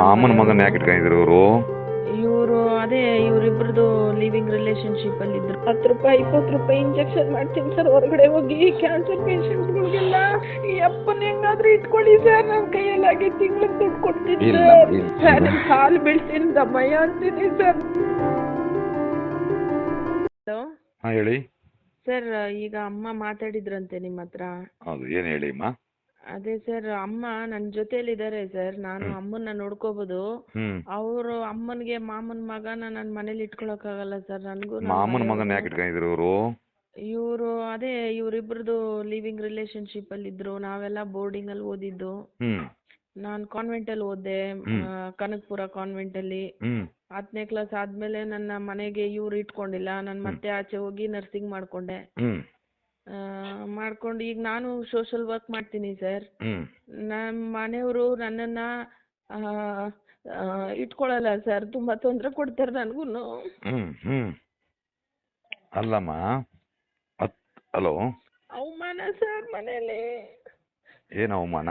ಮಾಮನ ಮಗನ ಯಾಕೆ ಇಟ್ಕೊಂಡಿದ್ರು ಇವರು? ಇವರು ಅದೇ ಇವರಿಬ್ರದ್ದು ಲಿವಿಂಗ್ ರಿಲೇಶನ್ಶಿಪ್ ಅಲ್ಲಿ ಇದ್ರು. ಹತ್ತು ರೂಪಾಯಿ ಇಪ್ಪತ್ತು ರೂಪಾಯಿ ಇಂಜೆಕ್ಷನ್ ಮಾಡ್ತೀನಿ ಸರ್ ಹೊರಗಡೆ ಹೋಗಿ ಕ್ಯಾನ್ಸರ್ ಪೇಷಂಟ್ಗಳಿಗೆಲ್ಲ ಈ ಅಪ್ಪನ ಹೆಂಗಾದ್ರೂ ಇಟ್ಕೊಳ್ಳಿ ಸರ್ ನನ್ನ ಕೈಯಲ್ಲಾಗಿ ತಿಂಗ್ಳಿಗೆ ದುಡ್ಡು ಕೊಡ್ತೀನಿ ಇಲ್ಲ, ಸರ್ ಇಲ್ಲ. ಸರ್ ನನ್ನ ಕಾಲು ಬೀಳ್ತೀನಿ ದಮ್ಮಯ್ಯ ಅಂತೀನಿ ಸರ್ ಹಲೋ ಹಾಂ ಹೇಳಿ. ಸರ್ ಈಗ ಅಮ್ಮ ಮಾತಾಡಿದ್ರಂತೆ ನಿಮ್ಮ ಹತ್ರ ಹೌದು ಏನು ಹೇಳಿ ಅಮ್ಮ? ಅದೇ ಸರ್ ಅಮ್ಮ ನನ್ನ ಜೊತೆಲಿದ್ದಾರೆ ಸರ್. ನಾನು ಅಮ್ಮನ್ನ ನೋಡ್ಕೋಬೋದು. ಅವ್ರು ಅಮ್ಮನಿಗೆ ಮಾಮನ್ ಮಗನ ನನ್ನ ಮನೇಲಿ ಇಟ್ಕೊಳಕ್ಕಾಗಲ್ಲ ಸರ್. ನನಗೂ ಮಾಮನ ಮಗನ ಯಾಕೆ ಇಟ್ಕೊಂಡಿದ್ರು ಇವರು? ಇವರು ಅದೇ ಇವರಿಬ್ರದ್ದು ಲಿವಿಂಗ್ ರಿಲೇಶನ್ಶಿಪ್ ಅಲ್ಲಿ ಇದ್ರು. ನಾವೆಲ್ಲ ಬೋರ್ಡಿಂಗ್ ಅಲ್ಲಿ ಓದಿದ್ದು. ನಾನ್ ಕಾನ್ವೆಂಟ್ ಅಲ್ಲಿ ಓದ್ದೆ. ಕನಕಪುರ ಕಾನ್ವೆಂಟ್ ಅಲ್ಲಿ. ಹತ್ತನೇ ಕ್ಲಾಸ್ ಆದ್ಮೇಲೆ ನನ್ನ ಮನೆಗೆ ಇವ್ರು ಇಟ್ಕೊಂಡಿಲ್ಲ. ನಾನು ಮತ್ತೆ ಆಚೆ ಹೋಗಿ ನರ್ಸಿಂಗ್ ಮಾಡ್ಕೊಂಡೆ. ಮಾಡ್ಕೊಂಡು ಈಗ ನಾನು ಸೋಷಲ್ ವರ್ಕ್ ಮಾಡ್ತೀನಿ ಸರ್ ಹ್ಮ್. ನಮ್ಮ ಮನೆಯವರು ನನ್ನನ್ನ ಇಟ್ಕೊಳಲ್ಲ ಸರ್ ತುಂಬಾ ತೊಂದರೆ ಕೊಡ್ತಾರೆ ನನಗೂ ಅಲ್ಲಮ್ಮ ಹಲೋ. ಅವಮಾನ ಸರ್ ಮನೇಲಿ. ಏನು ಅವಮಾನ?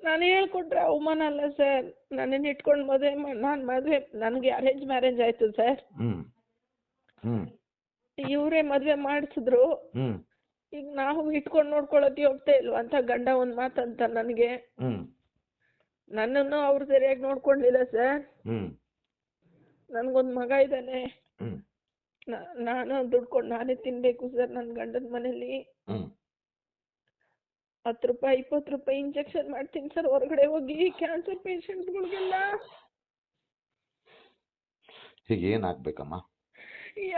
ನಾನು ಹೇಳ್ಕೊಟ್ರೆ ಅವಮಾನ ಅಲ್ಲ ಸರ್ ನನ್ನನ್ನು ಇಟ್ಕೊಂಡು ಮದುವೆ ನಾನು ಮದುವೆ ನನಗೆ ಅರೇಂಜ್ ಮ್ಯಾರೇಜ್ ಆಯ್ತು ಸರ್ ಇವರೇ ಮದ್ವೆ ಮಾಡಿಸಿದ್ರು. ಈಗ ನಾವು ಇಟ್ಕೊಂಡು ನೋಡ್ಕೊಳ್ಳೋಕೆ ಹೋಗ್ತಾ ಇಲ್ವಾ? ಅಂತ ಗಂಡ ಒಂದ್ ಮಾತಂತ ನನಗೆ. ನನ್ಗೆ ನನ್ನನ್ನು ಅವ್ರು ಸರಿಯಾಗಿ ನೋಡ್ಕೊಂಡಿಲ್ಲ ಸರ್. ನನ್ಗೊಂದ್ ನನಗೊಂದು ಮಗ ಇದ್ದಾನೆ. ನಾ- ನಾನು ದುಡ್ಕೊಂಡು ನಾನೇ ತಿನ್ಬೇಕು ಸರ್ ನನ್ನ ಗಂಡನ ಮನೇಲಿ. ಹತ್ ಹತ್ತು ರೂಪಾಯಿ ಇಪ್ಪತ್ತು ರೂಪಾಯಿ ಇಂಜೆಕ್ಷನ್ ಮಾಡ್ತೀನಿ ಸರ್ ಹೊರಗಡೆ ಹೋಗಿ ಕ್ಯಾನ್ಸರ್ ಪೇಷಂಟ್ಗಳಿಗೆಲ್ಲ. ಹೀಗೆ ಏನ್ ಆಗ್ಬೇಕಮ್ಮ? ಈ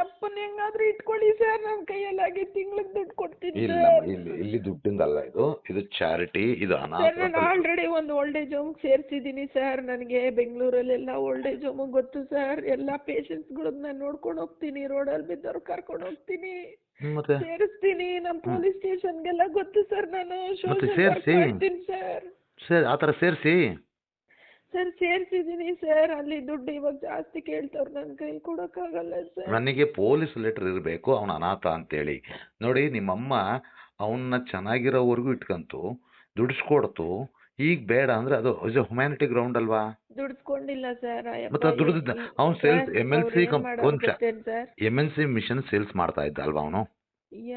ಅಪ್ಪನ ಹೆಂಗಾದ್ರೂ ಇಟ್ಕೊಳ್ಳಿ ಸರ್. ನನ್ನ ಕೈಯಲ್ಲಾಗಿ ತಿಂಗ್ಳಿಗೆ ದುಡ್ಡು ಕೊಡ್ತೀನಿ ಇಲ್ಲ ಇಲ್ಲಿ ಇಲ್ಲಿ ದುಡ್ಡಿಂದಲ್ಲ ಇದು. ಇದು ಚಾರಿಟಿ ಇದು ಸರ್ ನಾನು ಆಲ್ರೆಡಿ ಒಂದು ಓಲ್ಡ್ ಏಜ್ ಹೋಮ್ ಸೇರಿಸಿದ್ದೀನಿ ಸರ್. ನನಗೆ ಬೆಂಗಳೂರಲ್ಲೆಲ್ಲ ಓಲ್ಡ್ ಏಜ್ ಹೋಮ್ ಗೊತ್ತು ಸರ್. ಎಲ್ಲ ಪೇಷಂಟ್ಸ್ಗಳನ್ನ ನಾನು ನೋಡ್ಕೊಂಡು ಹೋಗ್ತೀನಿ. ರೋಡಲ್ಲಿ ಬಿದ್ದವ್ರು ಕರ್ಕೊಂಡು ಹೋಗ್ತೀನಿ. ಮತ್ತೆ? ಸೇರಿಸ್ತೀನಿ. ನಮ್ಮ ಪೊಲೀಸ್ ಸ್ಟೇಷನ್ಗೆಲ್ಲ ಗೊತ್ತು ಸರ್. ನಾನು social ಸೇರ್ಸಿ. ಮಾಡ್ತೀನಿ ಸರ್. ಸರ್ ಆ ಥರ ಸೇರಿಸಿ? ಸರ್ ಸೇರ್ಸಿದೀನಿ ಸರ್. ಅಲ್ಲಿ ದುಡ್ಡು ಇವಾಗ ಜಾಸ್ತಿ ಕೇಳ್ತವ್ರು ನನ್ನ ಕೈಲಿ ಕೊಡೋಕ್ಕಾಗಲ್ಲ ಸರ್. ನನಗೆ ಪೊಲೀಸ್ ಲೆಟರ್ ಇರಬೇಕು ಅವನ ಅನಾಥ ಅಂತೇಳಿ. ನೋಡಿ ನಿಮ್ಮಮ್ಮ ಅವನ್ನ ಚೆನ್ನಾಗಿರೋವರೆಗೂ ಇಟ್ಕಂತು ದುಡಿಸ್ಕೊಡ್ತು. ಈಗ ಬೇಡ ಅಂದ್ರೆ ಅದು ಹ್ಯುಮ್ಯಾನಿಟಿ ಗ್ರೌಂಡ್ ಅಲ್ವಾ? ದುಡ್ಸ್ಕೊಂಡಿಲ್ಲ ಸರ್. ಮತ್ತೆ ದುಡ್ದಿದ್ದ ಅವ್ನು sales M L C M N C mission sales ಮಾಡ್ತಾ ಇದ್ದ ಅಲ್ವಾ ಅವನು?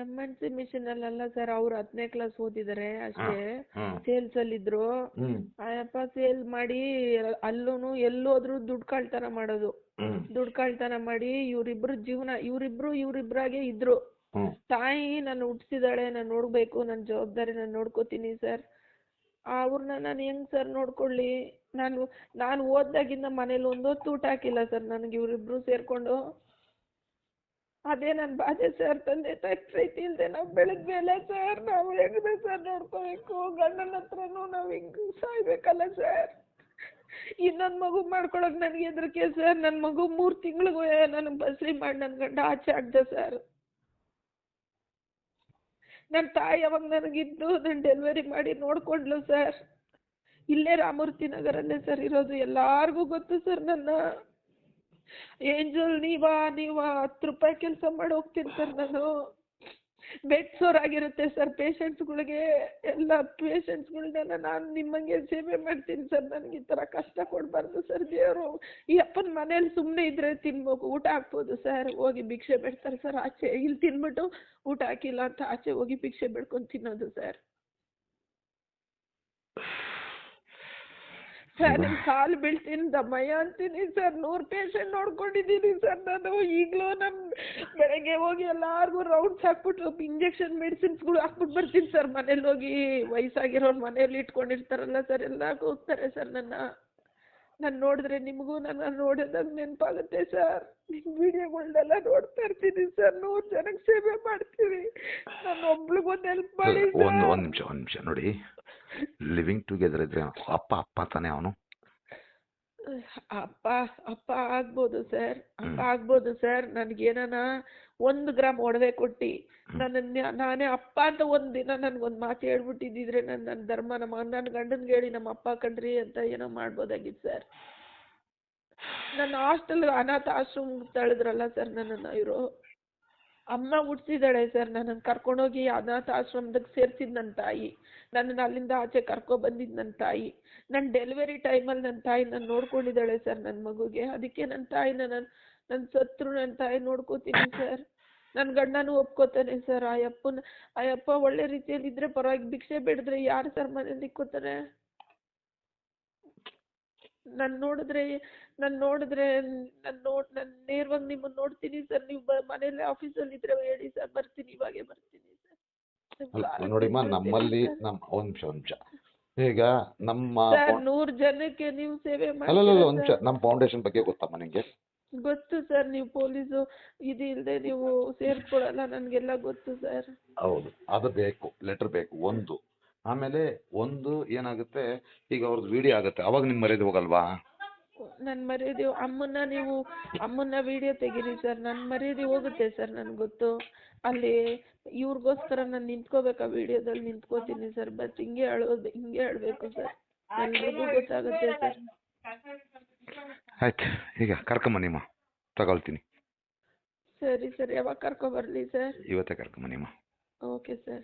ಎಂ ಎನ್ ಸಿ ಮಿಷನ್ ಅಲ್ಲ ಸರ್ ಅವ್ರು ಹತ್ತನೇ ಕ್ಲಾಸ್ ಓದಿದಾರೆ ಅಷ್ಟೇ. ಸೇಲ್ಸಲ್ಲಿ ಸೇಲ್ಸ್ ಅಲ್ಲಿ ಇದ್ರು. ಅಯ್ಯಪ್ಪ ಸೇಲ್ ಮಾಡಿ ಅಲ್ಲೂನು ಎಲ್ಲೋದ್ರು ದುಡ್ಡು ಕಳ್ತನ ಮಾಡೋದು. ದುಡ್ಡು ಕಳ್ತನ ಮಾಡಿ ಇವ್ರಿಬ್ರು ಜೀವನ ಇವ್ರಿಬ್ರು ಇವ್ರಿಬ್ರಾಗೆ ಇದ್ರು. ತಾಯಿ ನಾನು ಹುಟ್ಟಿಸಿದಾಳೆ ನಾನು ನೋಡ್ಬೇಕು ನನ್ನ ಜವಾಬ್ದಾರಿ ನಾನು ನೋಡ್ಕೋತೀನಿ ಸರ್ ಅವ್ರನ್ನ ನಾನು ಹೆಂಗ್ ಸರ್ ನೋಡ್ಕೊಳ್ಳಿ? ನಾನು ನಾನು ಓದ್ದಾಗಿಂದ ಮನೇಲಿ ಒಂದೊತ್ತು ಊಟ ಹಾಕಿಲ್ಲ ಸರ್ ನನಗೆ ಇವ್ರಿಬ್ರು ಸೇರ್ಕೊಂಡು ಅದೇ ನನ್ನ ಬಾಧೆ ಸರ್ ತಂದೆ ತಾಯಿ ಪ್ರೀತಿ ಇಲ್ಲದೆ ನಾವು ಬೆಳೆದ್ಮೇಲೆ ಸರ್ ನಾವು ಹೆಂಗಿದೆ ಸರ್ ನೋಡ್ಕೋಬೇಕು? ಗಂಡನ ಹತ್ರನೂ ನಾವು ಹಿಂಗೆ ಸಾಯ್ಬೇಕಲ್ಲ ಸರ್ ಇನ್ನೊಂದು ಮಗು ಮಾಡ್ಕೊಳಕ್ ನನಗೆ ಹೆದರಿಕೆ ಸರ್ ನನ್ನ ಮಗು ಮೂರು ತಿಂಗಳಿಗೂ ನನಗೆ ಬಸ್ರಿ ಮಾಡಿ ನನ್ನ ಗಂಡ ಆಚೆ ಆಗ್ದೆ ಸರ್ ನನ್ನ ತಾಯಿ ಅವಾಗ ನನಗಿದ್ದು ನಾನು ಡೆಲಿವರಿ ಮಾಡಿ ನೋಡ್ಕೊಂಡ್ಲು ಸರ್ ಇಲ್ಲೇ ರಾಮೂರ್ತಿ ನಗರಲ್ಲೇ ಸರ್ ಇರೋದು, ಎಲ್ಲಾರ್ಗೂ ಗೊತ್ತು ಸರ್ ನನ್ನ. ಏಂಜಲ್, ನೀವಾ ನೀವಾ, ಹತ್ತು ರೂಪಾಯಿ ಕೆಲಸ ಮಾಡಿ ಹೋಗ್ತೀನಿ ಸರ್ ನಾನು. ಬೆಡ್ ಸೋರ್ ಆಗಿರುತ್ತೆ ಸರ್ ಪೇಷಂಟ್ಸ್ಗಳಿಗೆ ಎಲ್ಲ ಪೇಷಂಟ್ಸ್ಗಳನ್ನೆಲ್ಲ ನಾನು ನಿಮ್ಮಂಗೆ ಸೇವೆ ಮಾಡ್ತೀನಿ ಸರ್, ನನಗೆ ಈ ಥರ ಕಷ್ಟ ಕೊಡಬಾರ್ದು ಸರ್ ದೇವರು. ಈ ಅಪ್ಪನ ಮನೇಲಿ ಸುಮ್ಮನೆ ಇದ್ರೆ ತಿನ್ಬೇಕು, ಊಟ ಹಾಕ್ಬೋದು ಸರ್, ಹೋಗಿ ಭಿಕ್ಷೆ ಬೇಡ್ತಾರೆ ಸರ್, ಆಚೆ ಇಲ್ಲಿ ತಿನ್ಬಿಟ್ಟು ಊಟ ಹಾಕಿಲ್ಲ ಅಂತ ಆಚೆ ಹೋಗಿ ಭಿಕ್ಷೆ ಬೇಡ್ಕೊಂಡು ತಿನ್ನೋದು ಸರ್. ಸರ್ ಕಾಲ್ ಕಾಲು ಬೀಳ್ತೀನಿ ದಮ್ಮಯ್ಯ ಅಂತೀನಿ ಸರ್ ನೂರು ಪೇಷಂಟ್ ನೋಡ್ಕೊಂಡಿದ್ದೀನಿ ಸರ್ ನಾನು ಈಗಲೂ ನಮ್ಮ ಬೆಳಗ್ಗೆ ಹೋಗಿ ಎಲ್ಲಾರ್ಗೂ ರೌಂಡ್ಸ್ ಹಾಕ್ಬಿಟ್ಟು ಇಂಜೆಕ್ಷನ್ ಮೆಡಿಸಿನ್ಸ್ಗಳು ಹಾಕ್ಬಿಟ್ಟು ಬರ್ತೀನಿ ಸರ್ ಮನೇಲಿ ಹೋಗಿ ವಯಸ್ಸಾಗಿರೋರು ಮನೇಲಿ ಇಟ್ಕೊಂಡಿರ್ತಾರಲ್ಲ ಸರ್ ಎಲ್ಲಾರ್ಗೂ ಹೋಗ್ತಾರೆ ಸರ್ ನನ್ನ. ನಾನು ನೋಡಿದ್ರೆ ನಿಮಗೂ ನನ್ನ ನೋಡಿದಾಗ ನೆನಪಾಗುತ್ತೆ ಸರ್ ನಿಮ್ಮ ವಿಡಿಯೋಗಳ್ನೆಲ್ಲ ನೋಡ್ತಾ ಇರ್ತೀನಿ ಸರ್ ನೂರು ಜನಕ್ಕೆ ಸೇವೆ ಮಾಡ್ತೀವಿ ನಾನು ಒಬ್ಳಿಗೊಂದು ಹೆಲ್ಪ್ ಮಾಡಿ ಒಂದು ಒಂದು ನಿಮಿಷ ಒಂದು ನಿಮಿಷ ನೋಡಿ. ಲಿವಿಂಗ್ ಟುಗೆದರ್ ಇದ್ರೆ ಅಪ್ಪ ಅಪ್ಪ ತಾನೇ ಅವನು? ಅಪ್ಪ ಅಪ್ಪ ಆಗ್ಬೋದು ಸರ್ ಅಪ್ಪ ಆಗ್ಬೋದು ಸರ್ ನನ್ಗೇನ ಒಂದ್ ಗ್ರಾಮ್ ಒಡವೆ ಕೊಟ್ಟಿ ನನ್ನ ನಾನೇ ಅಪ್ಪ ಅಂತ ಒಂದ್ ದಿನ ನನ್ಗೊಂದ್ ಮಾತು ಹೇಳ್ಬಿಟ್ಟಿದ್ರೆ ನಾನು ನನ್ನ ಧರ್ಮ ನಮ್ಮ ನನ್ನ ಗಂಡನ್ಗೆ ಹೇಳಿ ನಮ್ಮ ಅಪ್ಪ ಕಂಡ್ರಿ ಅಂತ ಏನೋ ಮಾಡ್ಬೋದಾಗಿತ್ತು ಸರ್. ನನ್ನ ಹಾಸ್ಟೆಲ್ ಅನಾಥ ಆಶ್ರಮ ತಳೆದ್ರಲ್ಲ ಸರ್ ನನ್ನನ್ನು ಇವರು. ಅಮ್ಮ ಹುಡ್ಸಿದಾಳೆ ಸರ್ ನನ್ನನ್ನು ಕರ್ಕೊಂಡೋಗಿ ಅನಾಥ ಆಶ್ರಮದಾಗ ಸೇರ್ಸಿದ್ ನನ್ನ ತಾಯಿ. ನನ್ನನ್ನು ಅಲ್ಲಿಂದ ಆಚೆ ಕರ್ಕೊ ಬಂದಿದ್ದು ನನ್ನ ತಾಯಿ. ನನ್ನ ಡೆಲಿವರಿ ಟೈಮಲ್ಲಿ ನನ್ನ ತಾಯಿ ನಾನು ನೋಡ್ಕೊಂಡಿದ್ದಾಳೆ ಸರ್ ನನ್ನ ಮಗುಗೆ. ಅದಕ್ಕೆ ನನ್ನ ತಾಯಿನ ನಾನು ನನ್ನ ಸತ್ರು ನನ್ನ ತಾಯಿ ನೋಡ್ಕೋತೀನಿ ಸರ್ ನನ್ನ ಗಂಡನೂ ಒಪ್ಕೋತಾನೆ ಸರ್ ಆ ಅಪ್ಪನ, ಆ ಅಪ್ಪ ಒಳ್ಳೆ ರೀತಿಯಲ್ಲಿ ಇದ್ರೆ ಪರವಾಗಿ ಭಿಕ್ಷೆ ಬೇಡಿದ್ರೆ ಯಾರು ಸರ್ ಮನೇಲಿ ಇಕ್ಕೋತಾರೆ? ನಾನು ನೋಡಿದ್ರೆ ನಾನು ನೋಡಿದ್ರೆ ನಾನು ನೋಡ್ ನಾನು ನೇರವಾಗಿ ನಿಮ್ಮನ್ನ ನೋಡ್ತೀನಿ ಸರ್. ನೀವು ಬ ಮನೇಲಿ ಆಫೀಸಲ್ಲಿ ಇದ್ರೆ ಹೇಳಿ ಸರ್. ಬರ್ತೀನಿ ಇವಾಗೆ ಬರ್ತೀನಿ ಸರ್. ಅಲ್ಲ ನೋಡಿಮ್ಮ ನಮ್ಮಲ್ಲಿ ನಮ್ಮ ಒಂದು ನಿಮಿಷ ಒಂದು ನಿಮಿಷ. ಈಗ ನಮ್ಮ ನೂರು ಜನಕ್ಕೆ ನೀವು ಸೇವೆ ಮಾಡಿ ಮಾಡ್ತೀರಾ ಒಂದು ನಿಮಿಷ. ಸರ್? ನಮ್ಮ ಫೌಂಡೇಶನ್ ಬಗ್ಗೆ ಗೊತ್ತಮ್ಮ ನಿಂಗೆ ಗೊತ್ತು ಸರ್. ನೀವು ಪೊಲೀಸ್ ಇದು ಇಲ್ಲದೆ ನೀವು ಸೇರ್ಕೊಳಲ್ಲ. ನನ್ಗೆಲ್ಲ ಗೊತ್ತು ಸರ್. ಹೌದು ಅದು ಬೇಕು ಲೆಟರ್ ಬೇಕು ಒಂದು. ಆಮೇಲೆ ಒಂದು ಏನಾಗುತ್ತೆ ಈಗ ಅವ್ರದ್ದು ವಿಡಿಯೋ ಆಗುತ್ತೆ. ಅವಾಗ ನಿಮ್ಮ ಮರ್ಯಾದೆ ಹೋಗಲ್ವಾ? ನನ್ನ ಮರ್ಯಾದೆ ಅಮ್ಮನ್ನ ನೀವು ಅಮ್ಮನ್ನ ವಿಡಿಯೋ ತೆಗೀರಿ ಸರ್ ನನ್ನ ಮರ್ಯಾದೆ ಹೋಗುತ್ತೆ ಸರ್ ನನಗೆ ಗೊತ್ತು. ಅಲ್ಲಿ ಇವ್ರಿಗೋಸ್ಕರ ನಾನು ನಿಂತ್ಕೋಬೇಕಾ ವಿಡಿಯೋದಲ್ಲಿ ನಿಂತ್ಕೋತೀನಿ ಸರ್ ಬಟ್ ಹಿಂಗೆ ಅಳೋದು ಹಿಂಗೆ ಅಳಬೇಕು ಸರ್ ನನಗೂ ಗೊತ್ತಾಗುತ್ತೆ ಸರ್ ಆಯ್ತು ಈಗ ಕರ್ಕೊಂಬನ್ನಿಮ್ಮ ತಗೊಳ್ತೀನಿ. ಸರಿ ಸರ್ ಯಾವಾಗ ಕರ್ಕೊಬರ್ಲಿ ಸರ್ ಇವತ್ತೇ ಕರ್ಕೊಂಬನ್ನಿಮ್ಮ ಓಕೆ ಸರ್